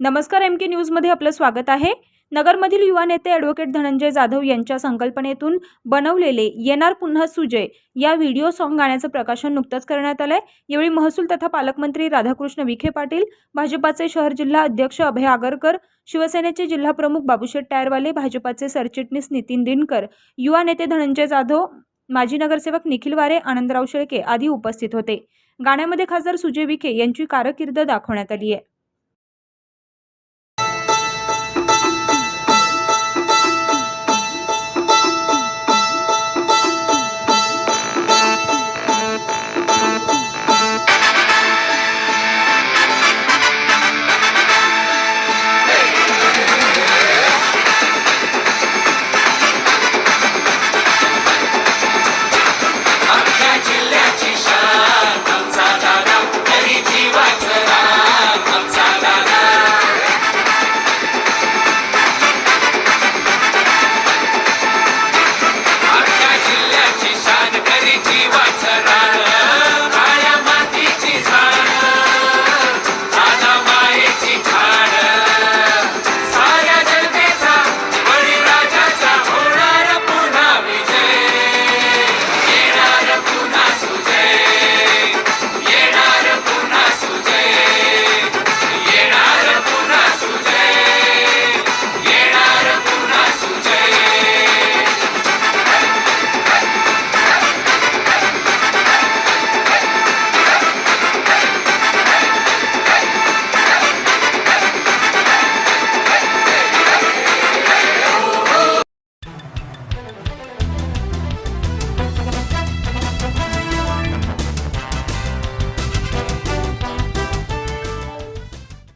नमस्कार एम के न्यूजमध्ये आपलं स्वागत आहे. नगरमधील युवा नेते ॲडव्होकेट धनंजय जाधव यांच्या संकल्पनेतून बनवलेले येणार पुन्हा सुजय या व्हिडिओ सॉन्ग गाण्याचं प्रकाशन नुकतंच करण्यात आलं आहे यावेळी महसूल तथा पालकमंत्री राधाकृष्ण विखे पाटील भाजपाचे शहर जिल्हा अध्यक्ष अभय आगरकर शिवसेनेचे जिल्हाप्रमुख बाबूशेठ टायरवाले भाजपाचे सरचिटणीस नितीन दिनकर युवा नेते धनंजय जाधव माजी नगरसेवक निखिल वारे आनंदराव शेळके आदी उपस्थित होते. गाण्यामध्ये खासदार सुजय विखे यांची कारकीर्द दाखवण्यात आली आहे.